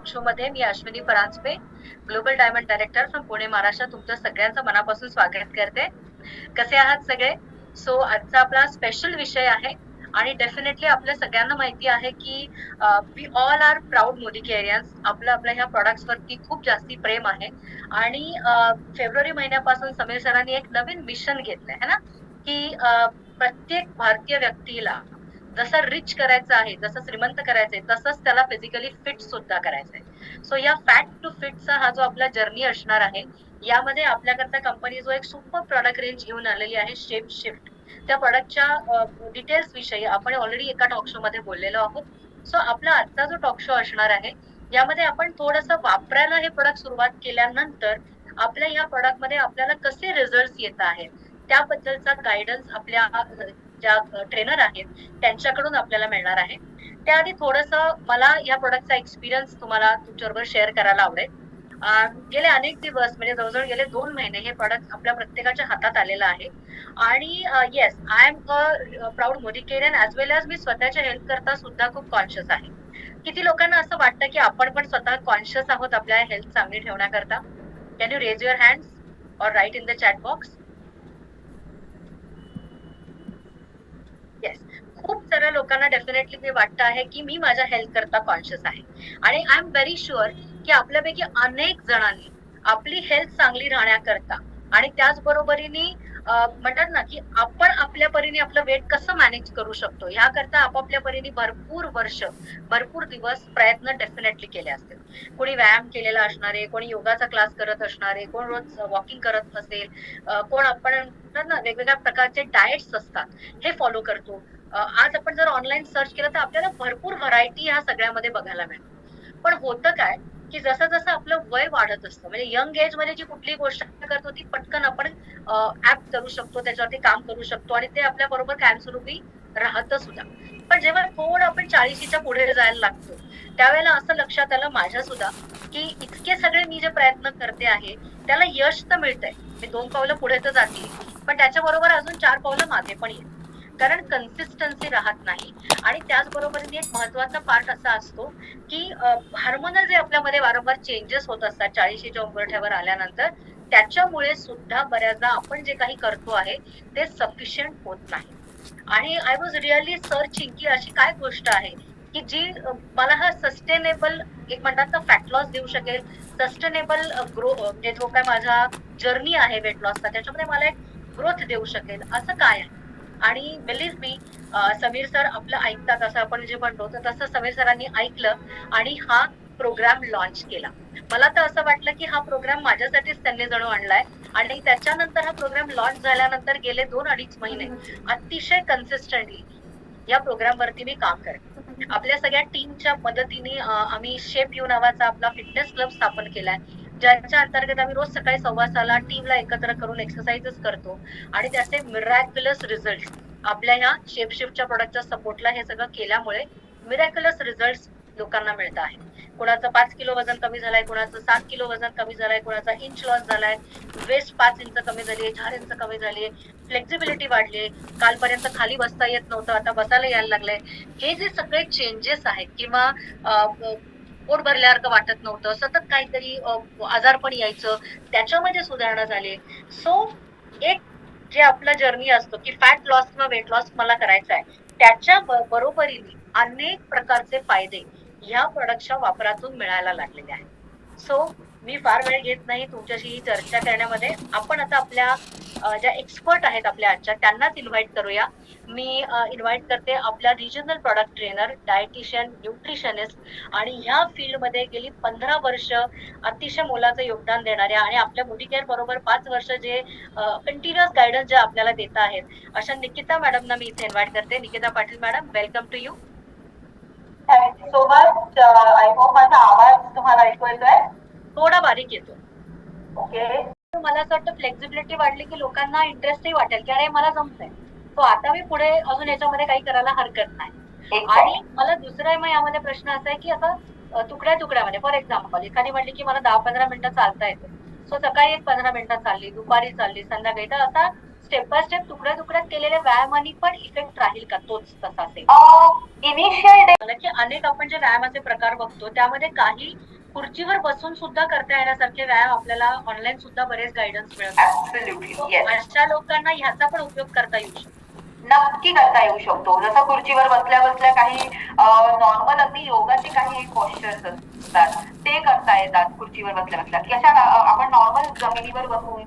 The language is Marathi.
टॉक शो मध्ये मी Ashwini Paranjape global diamond director from Pune Maharashtra तुमचं सगळ्यांचं मनापासून स्वागत करते. कसे आहात सगळे? सो आजचा आपला स्पेशल विषय आहे आणि डेफिनेटली आपल्या सगळ्यांना माहिती आहे की we all are proud Modicarians आपलं आपल्या ह्या प्रॉडक्ट वरती खूप जास्ती प्रेम आहे. आणि फेब्रुवारी महिन्यापासून समीर सरांनी एक नवीन मिशन घेतलंय है ना? की प्रत्येक भारतीय व्यक्तीला जसा रिच करायचा आहे जसं श्रीमंत करायचं आहे तसंच त्याला फिजिकली फिट सुद्धा करायचंय. सो या फॅट टू फिटचा हा जो आपला जर्नी असणार आहे यामध्ये आपल्याकरता कंपनी जो एक सुपर प्रॉडक्ट रेंज घेऊन आलेली आहे शेप शिफ्ट त्या प्रॉडक्टच्या डिटेल्स विषयी आपण ऑलरेडी एका टॉक शो मध्ये बोललेलो आहोत. सो आपला आजचा जो टॉक शो असणार आहे यामध्ये आपण थोडस वापरायला हे प्रोडक्ट सुरुवात केल्यानंतर आपल्या या प्रोडक्टमध्ये आपल्याला कसे रिझल्ट येत आहेत त्याबद्दलचा गायडन्स आपल्या ज्या ट्रेनर आहेत त्यांच्याकडून आपल्याला मिळणार आहे. त्याआधी थोडस मला या प्रोडक्टचा एक्सपिरियन्स तुम्हाला तुमच्याबरोबर शेअर करायला आवडेल. गेले अनेक दिवस म्हणजे जवळजवळ गेले दोन महिने हे प्रॉडक्ट आपल्या प्रत्येकाच्या हातात आलेलं आहे. आणि yes I am a proud Modicarian as well as मी स्वतःच्या हेल्थ करता सुद्धा खूप कॉन्शियस आहे. किती लोकांना असं वाटतं की आपण पण स्वतः कॉन्शियस आहोत आपल्या हेल्थ चांगली ठेवण्याकरता? Can you raise your hands or write in the chat box yes खूप साऱ्या लोकांना डेफिनेटली ते वाटतं आहे की मी माझ्या हेल्थ करता कॉन्शियस आहे. आणि आय एम व्हेरी शुअर की आपल्यापैकी अनेक जणांनी आपली हेल्थ चांगली राहण्याकरता आणि त्याचबरोबरीने म्हणतात ना की आपण आपल्या परीने आपलं वेट कसं मॅनेज करू शकतो ह्याकरता आपापल्या परीने भरपूर वर्ष भरपूर दिवस प्रयत्न डेफिनेटली केले असतील. कोणी व्यायाम केलेला असणारे कोणी योगाचा क्लास करत असणारे कोण रोज वॉकिंग करत असेल कोण आपण ना वेगवेगळ्या प्रकारचे डाएट्स असतात हे फॉलो करतो. आज आपण जर ऑनलाईन सर्च केलं तर आपल्याला भरपूर व्हरायटी ह्या सगळ्यामध्ये बघायला मिळते पण होतं काय की जसं जसं आपलं वय वाढत असतं म्हणजे यंग एजमध्ये जी कुठली गोष्ट करतो ती पटकन आपण ऍप करू शकतो त्याच्यावरती काम करू शकतो आणि ते आपल्या बरोबर कायमस्वरूपी राहतं सुद्धा. पण जेव्हा थोडं आपण चाळीशीच्या पुढे जायला लागतो त्यावेळेला असं लक्षात आलं माझ्या सुद्धा की इतके सगळे मी जे प्रयत्न करते आहे त्याला यश तर मिळतंय. मी दोन पावलं पुढे तर जाते पण त्याच्याबरोबर अजून चार पावलं मागे पण येते कारण कन्सिस्टन्सी राहत नाही. आणि त्याचबरोबरीने एक महत्त्वाचा पार्ट असा असतो की हार्मोनल जे आपल्यामध्ये वारंवार चेंजेस होत असतात चाळीशीच्या उंबरठ्यावर आल्यानंतर त्याच्यामुळे सुद्धा बऱ्याचदा आपण जे काही करतो आहे ते सफिशियंट होत नाही. आणि आय वॉज रिअली सर्चिंग की अशी काय गोष्ट आहे की जी मला हा सस्टेनेबल एक म्हणतात ना फॅट लॉस देऊ शकेल. सस्टेनेबल ग्रो म्हणजे जो काय माझा जर्नी आहे वेट लॉसचा त्याच्यामध्ये मला एक ग्रोथ देऊ शकेल. असं काय आहे? आणि बिलीव्ह मी समीर सर आपलं ऐकतात असं आपण जे म्हणतो तर तसं समीर सरांनी ऐकलं आणि हा प्रोग्राम लॉन्च केला. मला तर असं वाटलं की हा प्रोग्राम माझ्यासाठीच त्यांनी जणू आणलाय आणि त्याच्यानंतर हा प्रोग्राम लॉन्च झाल्यानंतर गेले दोन अडीच महिने अतिशय कन्सिस्टंटली या प्रोग्राम वरती मी काम करते. आपल्या सगळ्या टीमच्या मदतीने आम्ही शेप यू नावाचा आपला फिटनेस क्लब स्थापन केलाय. ज्यांच्या अंतर्गत आम्ही रोज सकाळी सव्वा सहाला टीमला एकत्र करून एक्सरसाइजेस करतो. आणि त्याचे मिरॅक्युलस रिझल्ट आपल्या ह्या शेपशिफ्टच्या प्रोडक्टच्या सपोर्टला हे सगळं केल्यामुळे मिरॅक्युलस रिझल्ट लोकांना मिळत आहे. कोणाचं पाच किलो वजन कमी झालंय कोणाचं सात किलो वजन कमी झालंय कोणाचा इंच लॉस झालाय वेस्ट पाच इंच कमी झाली आहे चार इंच कमी झाली आहे फ्लेक्झिबिलिटी वाढली कालपर्यंत खाली बसता येत नव्हतं आता बसायला यायला लागलंय. हे जे सगळे चेंजेस आहेत किंवा पोट भरल्यासारखं वाटत नव्हतं. सतत काहीतरी आजारपण यायचं. त्याच्यामध्ये सुधारणा झाली. सो एक जे आपला जर्नी असतो की फॅट लॉस किंवा वेट लॉस मला करायचा आहे त्याच्या बरोबरीने अनेक प्रकारचे फायदे ह्या प्रोडक्टच्या वापरातून मिळायला लागलेले आहेत. सो मी फार वेळ घेत नाही तुमच्याशी ही चर्चा करण्यामध्ये. आपण आता आपल्या ज्या एक्सपर्ट आहेत आपल्या आजच्या त्यांनाच इन्व्हाइट करूया. मी इन्व्हाइट करते आपल्या regional product trainer dietitian nutritionist आणि ह्या फील्डमध्ये गेली पंधरा वर्ष अतिशय मोलाचं योगदान देणाऱ्या आणि आपल्या मोदी केअर बरोबर पाच वर्ष जे कंटिन्युअस गायडन्स जे आपल्याला देत आहेत. अशा निकिता मॅडमना मी इथे इन्व्हाइट करते. Nikita Patil madam welcome to you thank you so much I hope माझा आवाज तुम्हाला ऐकू येतोय. थोडा बारीक येतो. ओके मला असं वाटतं फ्लेक्झिबिलिटी वाढली की लोकांना इंटरेस्टही वाटेल की अरे मला जमतंय. सो आता मी पुढे अजून याच्यामध्ये काही करायला हरकत नाही. आणि मला दुसरा मग यामध्ये प्रश्न असा आहे की आता तुकड्या तुकड्यामध्ये फॉर एक्झाम्पल एखादी म्हटली की मला दहा पंधरा मिनिटं चालता येते. सो सकाळी एक पंधरा मिनिटं चालली दुपारी चालली संध्याकाळी. तर असा स्टेप बाय स्टेप तुकड्या तुकड्यात केलेल्या व्यायामानी पण इफेक्ट राहील का? तोच तसा सेम इनिशियल की अनेक आपण जे व्यायामाचे प्रकार बघतो त्यामध्ये काही खुर्चीवर बसून सुद्धा करता येण्यासारखे व्यायाम आपल्याला ऑनलाईन सुद्धा बरेच गायडन्स मिळतात अशा लोकांना ह्याचा पण उपयोग करता येऊ शकतो. नक्की करता येऊ शकतो. जसं खुर्चीवर बसल्या बसल्या काही नॉर्मल अगदी योगाचे काही पोस्चर्स असतात. ते करता येतात खुर्चीवर बसल्या बसल्या की अशा आपण नॉर्मल जमिनीवर बसून